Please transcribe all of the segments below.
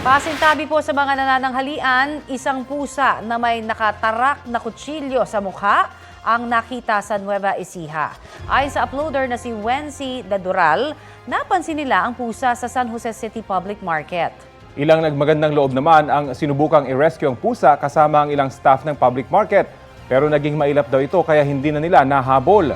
Pasintabi po sa mga nanananghalian, isang pusa na may nakatarak na kutsilyo sa mukha ang nakita sa Nueva Ecija. Ayon sa uploader na si Wency Dadural, napansin nila ang pusa sa San Jose City Public Market. Ilang nagmagandang loob naman ang sinubukang i-rescue ang pusa kasama ang ilang staff ng public market. Pero naging mailap daw ito kaya hindi na nila nahabol.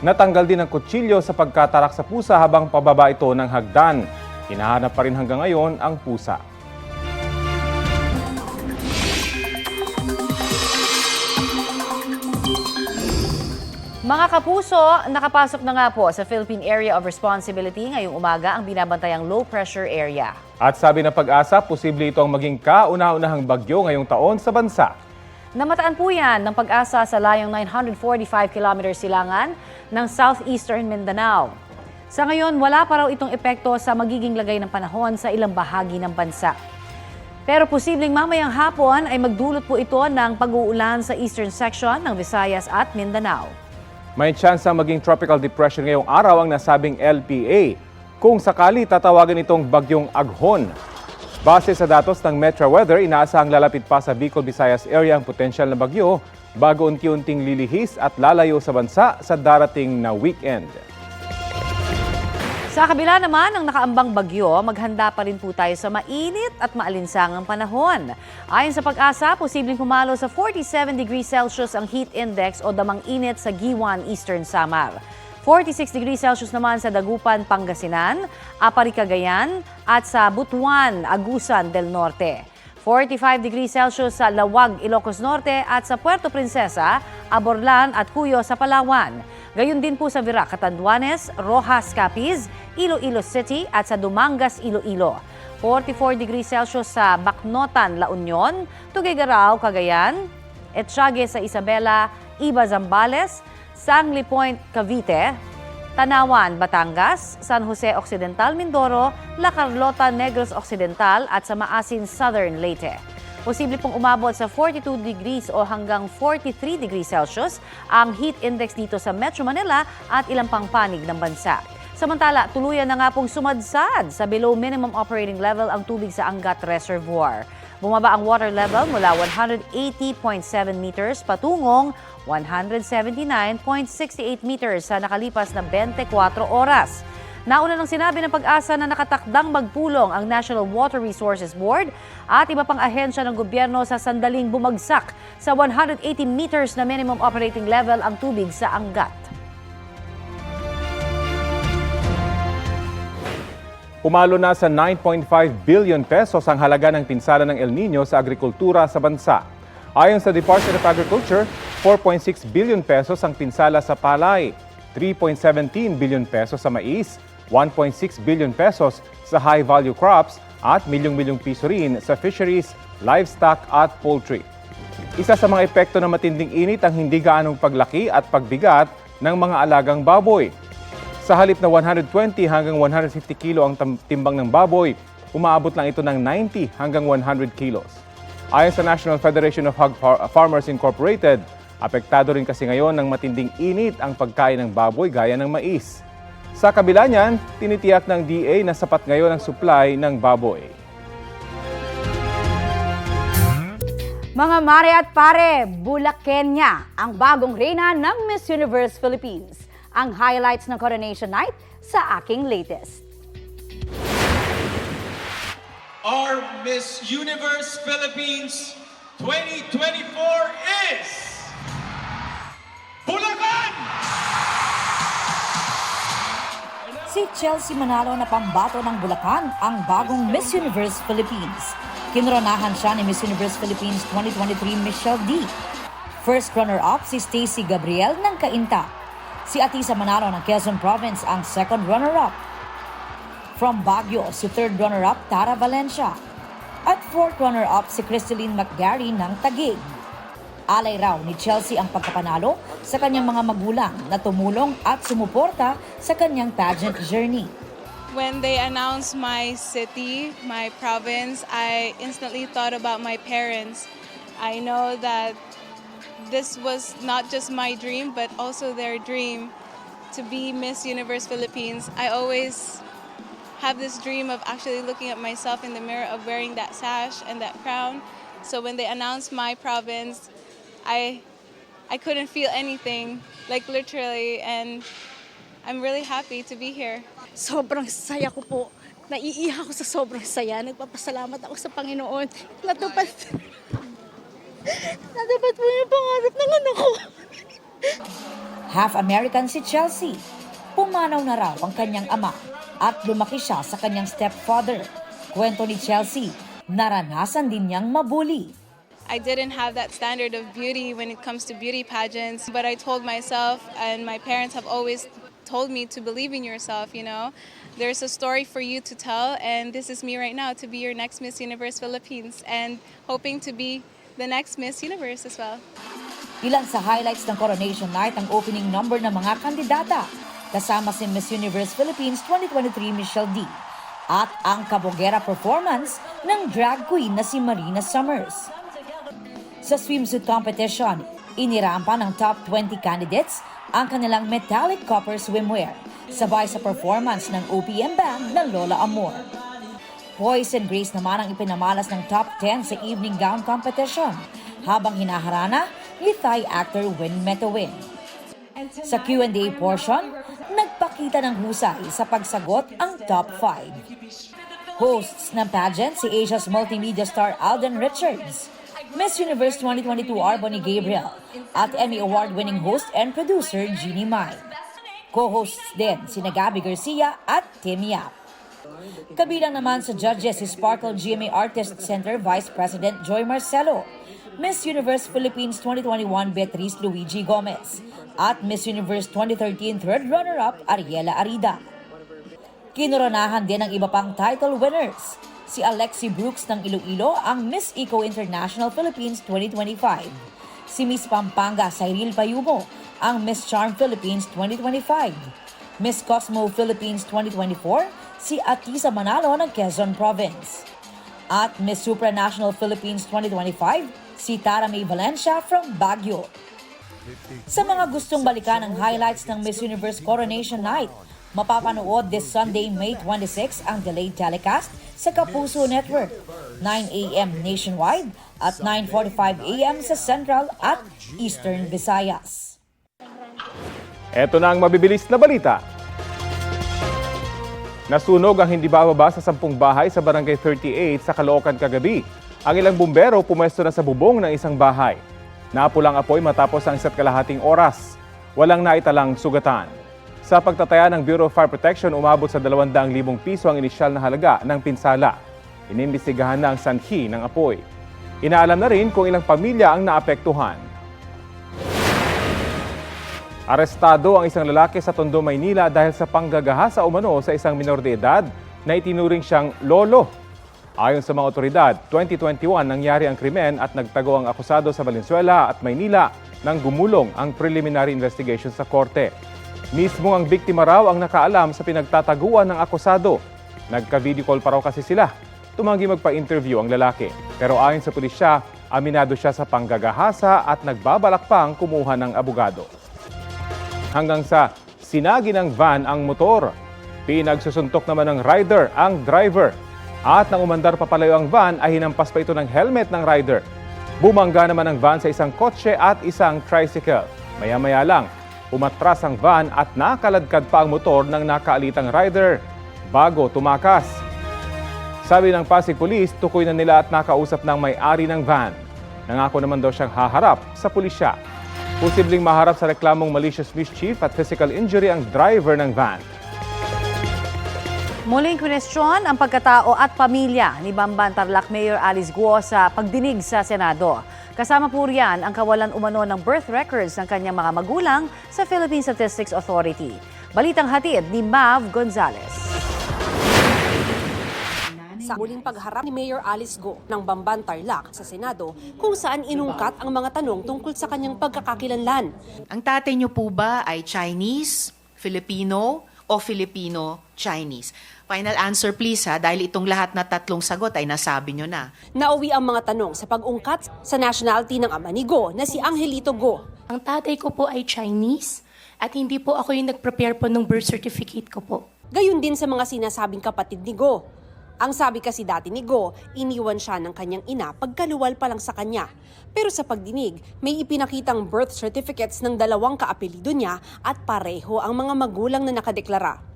Natanggal din ang kutsilyo sa pagkatarak sa pusa habang pababa ito ng hagdan. Hinahanap pa rin hanggang ngayon ang pusa. Mga kapuso, nakapasok na nga po sa Philippine Area of Responsibility ngayong umaga ang binabantayang low pressure area. At sabi ng pag-asa, posible ito ang maging kauna-unahang bagyo ngayong taon sa bansa. Namataan po yan ng pag-asa sa layong 945 km silangan ng southeastern Mindanao. Sa ngayon, wala pa raw itong epekto sa magiging lagay ng panahon sa ilang bahagi ng bansa. Pero posibleng mamayang hapon ay magdulot po ito ng pag-uulan sa eastern section ng Visayas at Mindanao. May chance ang maging tropical depression ngayong araw ang nasabing LPA. Kung sakali, tatawagan itong bagyong Aghon. Base sa datos ng Metro Weather, inaasahang lalapit pa sa Bicol, Visayas area ang potensyal na bagyo bago unti-unting lilihis at lalayo sa bansa sa darating na weekend. Sa kabila naman ng nakaambang bagyo, maghanda pa rin po tayo sa mainit at maalinsangang panahon. Ayon sa pag-asa, posibleng pumalo sa 47 degrees Celsius ang heat index o damang init sa Giwan, Eastern Samar. 46 degrees Celsius naman sa Dagupan, Pangasinan, Apari, Cagayan at sa Butuan, Agusan del Norte. 45 degrees Celsius sa Lawag, Ilocos Norte at sa Puerto Princesa, Aborlan at Cuyo sa Palawan. Gayon din po sa Virac, Catanduanes, Rojas, Capiz, Iloilo City at sa Dumangas, Iloilo. 44 degrees Celsius sa Bacnotan, La Union, Tuguegarao, Cagayan, Etchage sa Isabela, Iba, Zambales, Sangli Point, Cavite, Tanawan, Batangas, San Jose Occidental, Mindoro, La Carlota, Negros Occidental at sa Maasin, Southern Leyte. Posible pong umabot sa 42 degrees o hanggang 43 degrees Celsius ang heat index dito sa Metro Manila at ilang pang panig ng bansa. Samantala, tuluyan na nga pong sumadsad sa below minimum operating level ang tubig sa Angat Reservoir. Bumaba ang water level mula 180.7 meters patungong 179.68 meters sa nakalipas na 24 oras. Nauna nang sinabi ng pag-asa na nakatakdang magpulong ang National Water Resources Board at iba pang ahensya ng gobyerno sa sandaling bumagsak sa 180 meters na minimum operating level ang tubig sa Angat. Umalo na sa 9.5 billion pesos ang halaga ng pinsala ng El Nino sa agrikultura sa bansa. Ayon sa Department of Agriculture, 4.6 billion pesos ang pinsala sa palay, 3.17 billion pesos sa mais, 1.6 billion pesos sa high-value crops at milyong-milyong piso rin sa fisheries, livestock at poultry. Isa sa mga epekto ng matinding init ang hindi gaanong paglaki at pagbigat ng mga alagang baboy. Sa halip na 120 hanggang 150 kilo ang timbang ng baboy, umaabot lang ito ng 90 hanggang 100 kilos. Ayon sa National Federation of Hog Far- Farmers Incorporated, apektado rin kasi ngayon ng matinding init ang pagkain ng baboy gaya ng mais. Sa kabila niyan, tinitiyak ng DA na sapat ngayon ang supply ng baboy. Mga mare at pare, Bulakenya ang bagong reyna ng Miss Universe Philippines. Ang highlights ng Coronation Night sa aking latest. Our Miss Universe Philippines 2024 is Si Chelsea Manalo na pambato ng Bulacan ang bagong Miss Universe Philippines. Kinoronahan siya ni Miss Universe Philippines 2023 Michelle D. First runner-up si Stacy Gabriel ng Cainta. Si Atisa Manalo ng Quezon Province ang second runner-up. From Baguio, si third runner-up Tara Valencia. At fourth runner-up si Crystalline McGarry ng Taguig. Alay raw ni Chelsea ang pagkapanalo sa kanyang mga magulang na tumulong at sumuporta sa kanyang pageant journey. When they announced my city, my province, I instantly thought about my parents. I know that this was not just my dream, but also their dream to be Miss Universe Philippines. I always have this dream of actually looking at myself in the mirror of wearing that sash and that crown. So when they announced my province, I I couldn't feel anything, like literally, and I'm really happy to be here. sobrang saya ko po. Naiiyak ako sa sobrang saya. Nagpapasalamat ako sa Panginoon. Natupad, natupad po yung pangarap ng anak ko. Half American si Chelsea. Pumanaw na raw ang kanyang ama at lumaki siya sa kanyang stepfather. Kwento ni Chelsea, naranasan din niyang mabuli. I didn't have that standard of beauty when it comes to beauty pageants, but I told myself, and my parents have always told me to believe in yourself, you know. There's a story for you to tell, and this is me right now to be your next Miss Universe Philippines and hoping to be the next Miss Universe as well. Ilan sa highlights ng Coronation Night ang opening number ng mga kandidata. Kasama si Miss Universe Philippines 2023 Michelle D. At ang kabogera performance ng drag queen na si Marina Summers. Sa swimsuit competition, inirampa ng top 20 candidates ang kanilang metallic copper swimwear, sabay sa performance ng OPM band ng Lola Amor. Poise and Grace naman ang ipinamalas ng top 10 sa evening gown competition, habang hinaharana ni Thai actor Win Metawin. Sa Q&A portion, nagpakita ng husay sa pagsagot ang top 5. Hosts ng pageant si Asia's multimedia star Alden Richards, Miss Universe 2022 Arbony Gabriel, at Emmy Award-winning host and producer Jeannie Mai. Co-hosts din sina Gabby Garcia at Tim Yap. Kabilang naman sa judges si Sparkle GMA Artist Center Vice President Joy Marcelo, Miss Universe Philippines 2021 Beatrice Luigi Gomez, at Miss Universe 2013 third runner-up Ariela Arida. Kinoronahan din ng iba pang title winners. Si Alexi Brooks ng Iloilo ang Miss Eco International Philippines 2025. Si Miss Pampanga Cyril Payumo ang Miss Charm Philippines 2025. Miss Cosmo Philippines 2024 si Atisa Manalo ng Quezon Province. At Miss Supranational Philippines 2025 si Tara May Valencia from Baguio. Sa mga gustong balikan ang highlights ng Miss Universe Coronation Night, mapapanood this Sunday, May 26 ang delayed telecast sa Kapuso Network, 9 a.m. nationwide at 9.45 a.m. sa Central at Eastern Visayas. Ito na ang mabibilis na balita. Nasunog ang hindi bababa sa sampung bahay sa Barangay 38 sa Caloocan kagabi. Ang ilang bumbero pumwesto na sa bubong ng isang bahay. Napulang apoy matapos ang isa't kalahating oras. Walang naitalang sugatan. Sa pagtataya ng Bureau of Fire Protection, umabot sa 200,000 piso ang inisyal na halaga ng pinsala. Inimbestigahan na ang sanhi ng apoy. Inaalam na rin kung ilang pamilya ang naapektuhan. Arestado ang isang lalaki sa Tondo, Maynila dahil sa panggagahasa umano sa isang minor de edad na itinuring siyang lolo. Ayon sa mga otoridad, 2021 nangyari ang krimen at nagtago ang akusado sa Valenzuela at Maynila nang gumulong ang preliminary investigation sa korte. Mismo ang biktima raw ang nakaalam sa pinagtataguan ng akusado. Nagka-video call pa raw kasi sila. Tumanggi magpa-interview ang lalaki. Pero ayon sa pulisya, aminado siya sa panggagahasa at nagbabalak pang kumuha ng abogado hanggang sa sinagi ng van ang motor. Pinagsusuntok naman ng rider ang driver. At nang umandar papalayo ang van ay hinampas pa ito ng helmet ng rider. Bumangga naman ang van sa isang kotse at isang tricycle. Maya-maya lang, umatras ang van at nakaladkad pa ang motor ng nakaalitang rider bago tumakas. Sabi ng Pasig Police, tukoy na nila at nakausap ng may-ari ng van. Nangako naman daw siyang haharap sa pulisya. Posibleng maharap sa reklamong malicious mischief at physical injury ang driver ng van. Muling kwestiyon ang pagkatao at pamilya ni Bamban Tarlac Mayor Alice Guo sa pagdinig sa Senado. Kasama po riyan ang kawalan umano ng birth records ng kanyang mga magulang sa Philippine Statistics Authority. Balitang hatid ni Mav Gonzalez. sa muling pagharap ni Mayor Alice Go ng Bamban Tarlac sa Senado kung saan inungkat ang mga tanong tungkol sa kanyang pagkakakilanlan. Ang tatay niyo po ba ay Chinese, Filipino, o Filipino-Chinese? Final answer please ha, dahil itong lahat na tatlong sagot ay nasabi niyo na. Nauwi ang mga tanong sa pag-ungkat sa nationality ng ama ni Go na si Angelito Go. Ang tatay ko po ay Chinese at hindi po ako yung nag-prepare po ng birth certificate ko po. Gayon din sa mga sinasabing kapatid ni Go. Ang sabi kasi dati ni Go, iniwan siya ng kanyang ina pagkaluwal pa lang sa kanya. Pero sa pagdinig, may ipinakitang birth certificates ng dalawang kaapelido niya at pareho ang mga magulang na nakadeklara.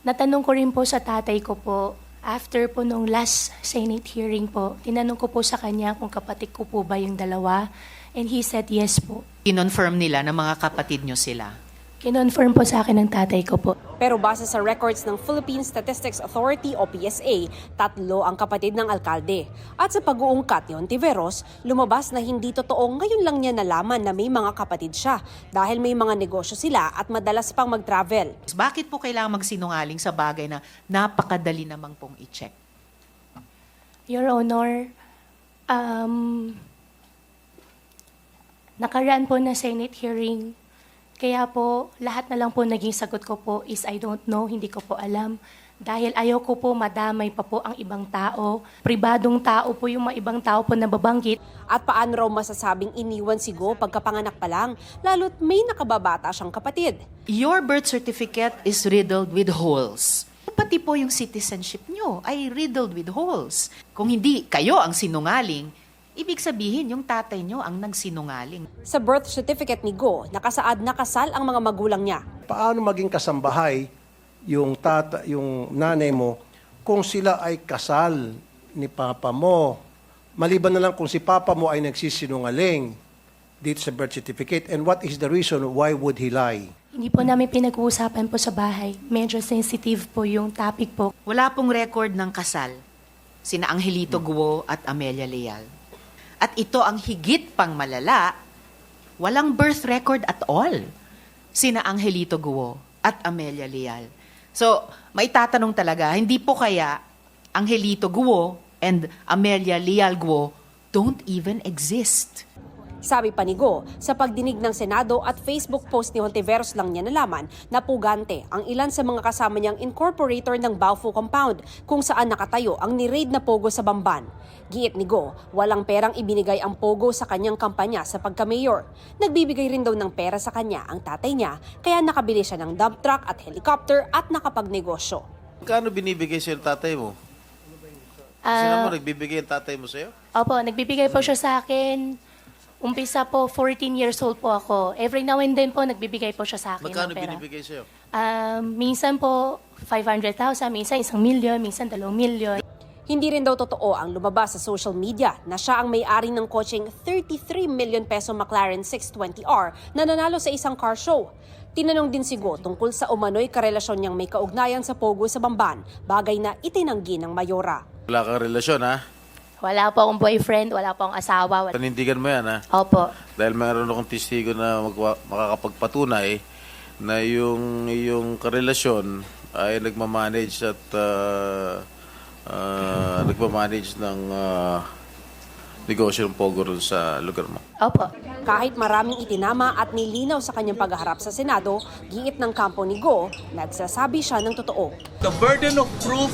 Natanong ko rin po sa tatay ko po, after po nung last Senate hearing po, tinanong ko po sa kanya kung kapatid ko po ba yung dalawa. And he said yes po. Kinonfirm nila na mga kapatid niyo sila. Kinonfirm po sa akin ng tatay ko po. Pero base sa records ng Philippine Statistics Authority o PSA, tatlo ang kapatid ng alkalde. At sa pag-uungkat ni Ontiveros, lumabas na hindi totoo ngayon lang niya nalaman na may mga kapatid siya dahil may mga negosyo sila at madalas pang mag-travel. Bakit po kailangan magsinungaling sa bagay na napakadali namang pong i-check? Your Honor, um, nakaraan po na Senate hearing. Kaya po, lahat na lang po naging sagot ko po is I don't know, hindi ko po alam. Dahil ayaw ko po madamay pa po ang ibang tao. Pribadong tao po yung mga ibang tao po na babanggit. At paano raw masasabing iniwan si Go pagkapanganak pa lang, lalo't may nakababata siyang kapatid. Your birth certificate is riddled with holes. Pati po yung citizenship nyo ay riddled with holes. Kung hindi kayo ang sinungaling, ibig sabihin yung tatay nyo ang nagsinungaling. Sa birth certificate ni Go, nakasaad na kasal ang mga magulang niya. paano maging kasambahay yung tata, yung nanay mo kung sila ay kasal ni papa mo. Maliban na lang kung si papa mo ay nagsisinungaling dito sa birth certificate and what is the reason why would he lie? Hindi po namin pinag-uusapan po sa bahay. Medyo sensitive po yung topic po. Wala pong record ng kasal. Sina Angelito Guo at Amelia Leal. At ito ang higit pang malala, walang birth record at all. Sina Angelito Guo at Amelia Leal. So, may tatanong talaga, hindi po kaya Angelito Guo and Amelia Leal Guo don't even exist. Sabi pa ni Go, sa pagdinig ng Senado at Facebook post ni Hontiveros lang niya nalaman na pugante ang ilan sa mga kasama niyang incorporator ng Baufo Compound kung saan nakatayo ang ni-raid na Pogo sa Bamban. Giit ni Go, walang perang ibinigay ang Pogo sa kanyang kampanya sa pagka-mayor. Nagbibigay rin daw ng pera sa kanya ang tatay niya kaya nakabili siya ng dump truck at helicopter at nakapagnegosyo. Kano binibigay sa'yo ng tatay mo? Sino mo nagbibigay ang tatay mo sa'yo? Opo, nagbibigay po siya sa akin. Umpisa po, 14 years old po ako. Every now and then po, nagbibigay po siya sa akin Magkano ng pera. binibigay sa'yo? Um, minsan po, 500,000, minsan isang milyon, minsan dalawang milyon. Hindi rin daw totoo ang lumabas sa social media na siya ang may-ari ng kotseng 33 million peso McLaren 620R na nanalo sa isang car show. Tinanong din si Go tungkol sa umano'y karelasyon niyang may kaugnayan sa Pogo sa Bamban, bagay na itinanggi ng Mayora. Wala kang relasyon, ha? Wala po akong boyfriend, wala po akong asawa. Wala. Panindigan mo yan, ha? Opo. Dahil mayroon akong testigo na magwa- makakapagpatunay na yung, yung karelasyon ay nagmamanage at uh, uh, nagmamanage ng uh, negosyo ng Pogo ron sa lugar mo. Opo. Kahit maraming itinama at nilinaw sa kanyang pagharap sa Senado, giit ng kampo ni Go, nagsasabi siya ng totoo. The burden of proof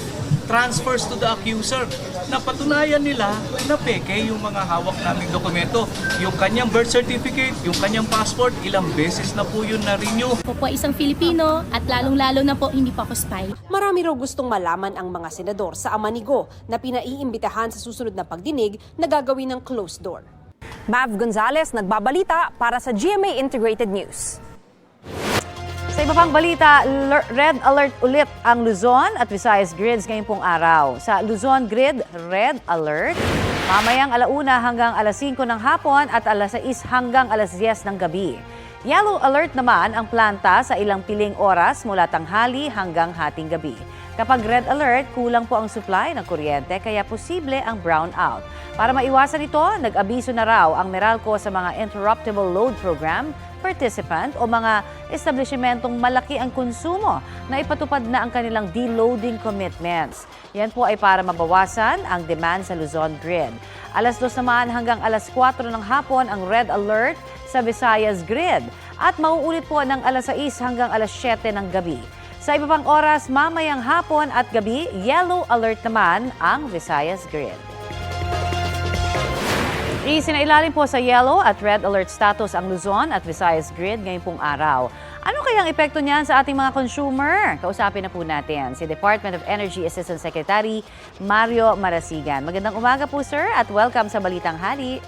transfers to the accuser. Napatunayan nila na peke yung mga hawak naming dokumento. Yung kanyang birth certificate, yung kanyang passport, ilang beses na po yun na-renew. Po po isang Filipino at lalong-lalo na po hindi po ako spy. Marami raw gustong malaman ang mga senador sa ama ni Go na pinaiimbitahan sa susunod na pagdinig na gagawin ng closed door. Mav Gonzalez, nagbabalita para sa GMA Integrated News. Sa iba pang balita, red alert ulit ang Luzon at Visayas grids ngayong pong araw. Sa Luzon grid, red alert. Mamayang alauna hanggang alas 5 ng hapon at alas 6 hanggang alas 10 ng gabi. Yellow alert naman ang planta sa ilang piling oras mula tanghali hanggang hating gabi. Kapag red alert, kulang po ang supply ng kuryente kaya posible ang brownout. Para maiwasan ito, nag-abiso na raw ang Meralco sa mga interruptible load program participant o mga establishmentong malaki ang konsumo na ipatupad na ang kanilang deloading commitments. Yan po ay para mabawasan ang demand sa Luzon Grid. Alas 2 naman hanggang alas 4 ng hapon ang red alert sa Visayas Grid at mauulit po ng alas 6 hanggang alas 7 ng gabi. Sa iba pang oras, mamayang hapon at gabi, yellow alert naman ang Visayas Grid. Isinailalim po sa yellow at red alert status ang Luzon at Visayas Grid ngayong pong araw. Ano kayang epekto niyan sa ating mga consumer? Kausapin na po natin si Department of Energy Assistant Secretary Mario Marasigan. Magandang umaga po sir at welcome sa Balitang Hali.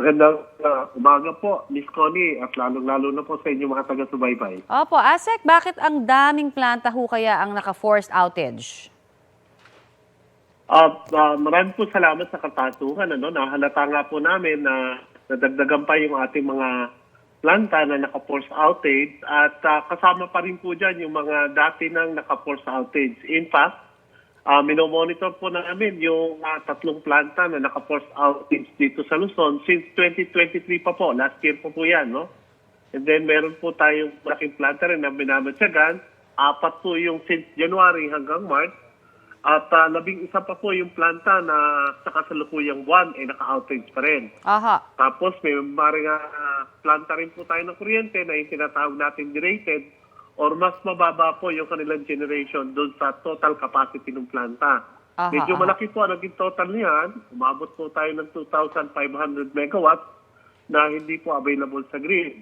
Magandang uh, umaga po, Miss Connie, at lalong-lalo na po sa inyo mga taga-subaybay. Opo, Asek, bakit ang daming planta ho kaya ang naka-forced outage? Uh, uh, maraming po salamat sa katatuhan. Ano? Nahalata nga po namin na nadagdagan pa yung ating mga planta na naka-force outage at uh, kasama pa rin po dyan yung mga dati nang naka-force outage. In fact, uh, minomonitor po namin yung uh, tatlong planta na naka-force outage dito sa Luzon since 2023 pa po. Last year po po yan, no? And then meron po tayong malaking planta rin na minamatsagan. Apat po yung since January hanggang March. At uh, labing isa pa po yung planta na sa kasalukuyang buwan ay naka-outage pa rin. Aha. Tapos may mga uh, planta rin po tayo ng kuryente na yung tinatawag natin derated or mas mababa po yung kanilang generation doon sa total capacity ng planta. Aha, Medyo aha. malaki po ang naging total niyan. Umabot po tayo ng 2,500 megawatts na hindi po available sa grid.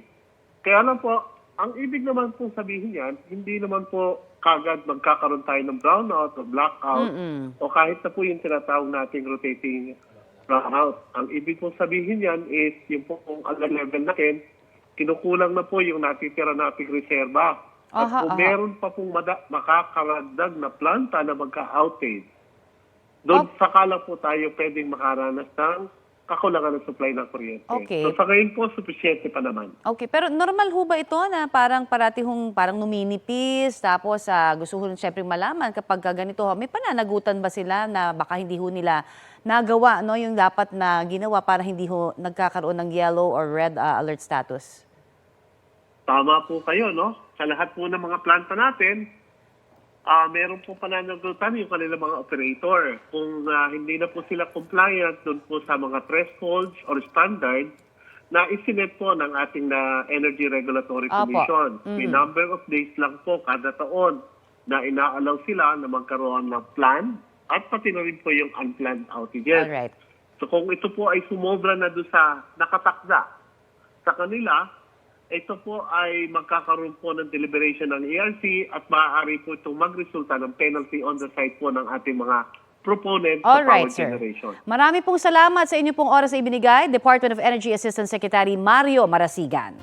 Kaya lang po, ang ibig naman pong sabihin yan, hindi naman po kagad magkakaroon tayo ng brownout o blackout Mm-mm. o kahit na po yung tinatawag nating rotating brownout. Ang ibig pong sabihin yan is yung po kung level natin, kinukulang na po yung natitira nating reserba. At Aha, kung aha. meron pa pong makakaragdag na planta na magka-outage, doon sakala po tayo pwedeng makaranas ng kakulangan ng supply ng kuryente. Okay. So sa ngayon po, sufisyente pa naman. Okay, pero normal ho ba ito na parang parati hong parang numinipis tapos ah, gusto ho siyempre malaman kapag ka ganito ho, may pananagutan ba sila na baka hindi ho nila nagawa no yung dapat na ginawa para hindi ho nagkakaroon ng yellow or red ah, alert status? Tama po kayo, no? Sa lahat po ng mga planta natin, ah meron po pananagutan yung kanilang mga operator. Kung ah, hindi na po sila compliant doon po sa mga thresholds or standards na isinet po ng ating na Energy Regulatory Apo. Commission. May Mhm. number of days lang po kada taon na inaalaw sila na magkaroon ng plan at pati na rin po yung unplanned outages. Alright. So kung ito po ay sumobra na doon sa nakatakda sa kanila, ito po ay magkakaroon po ng deliberation ng ERC at maaari po itong magresulta ng penalty on the side po ng ating mga proponents sa All power right, sir. generation. Marami pong salamat sa inyo pong oras na ibinigay, Department of Energy Assistant Secretary Mario Marasigan.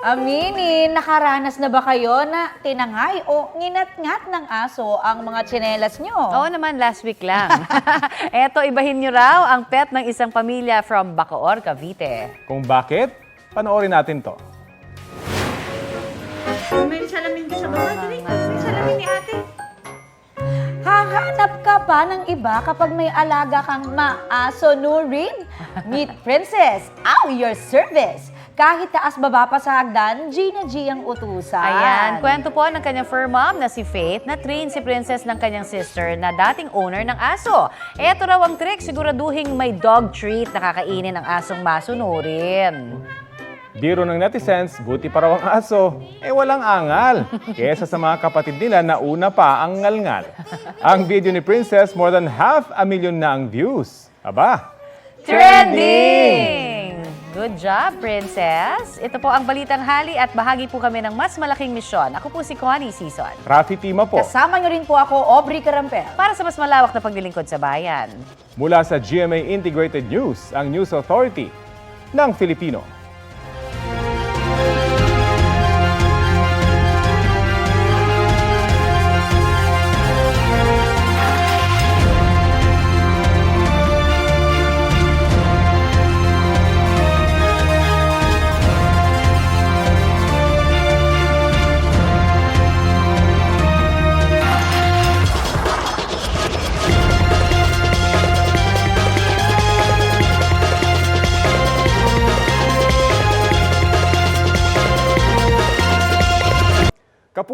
Aminin, nakaranas na ba kayo na tinangay o nginat-ngat ng aso ang mga tsinelas nyo? Oo naman, last week lang. Eto, ibahin nyo raw ang pet ng isang pamilya from Bacoor, Cavite. Kung bakit, panoorin natin to. May salamin ka sa baba, dali. May salamin ni ate. Hahanap ka ba ng iba kapag may alaga kang maaso nurin? Meet Princess, out your service. Kahit taas baba pa sa hagdan, Gina G ang utusan. Ayan, kwento po ng kanyang fur mom na si Faith na train si Princess ng kanyang sister na dating owner ng aso. Eto raw ang trick, siguraduhin may dog treat na kakainin ng asong masunurin. Biro ng netizens, buti pa raw ang aso. Eh walang angal. Kesa sa mga kapatid nila na una pa ang ngalngal. Ang video ni Princess, more than half a million na ang views. Aba, Trending! Good job, Princess. Ito po ang Balitang Hali at bahagi po kami ng mas malaking misyon. Ako po si Connie Season. Rafi Tima po. Kasama nyo rin po ako, Aubrey Carampel. Para sa mas malawak na paglilingkod sa bayan. Mula sa GMA Integrated News, ang News Authority ng Filipino.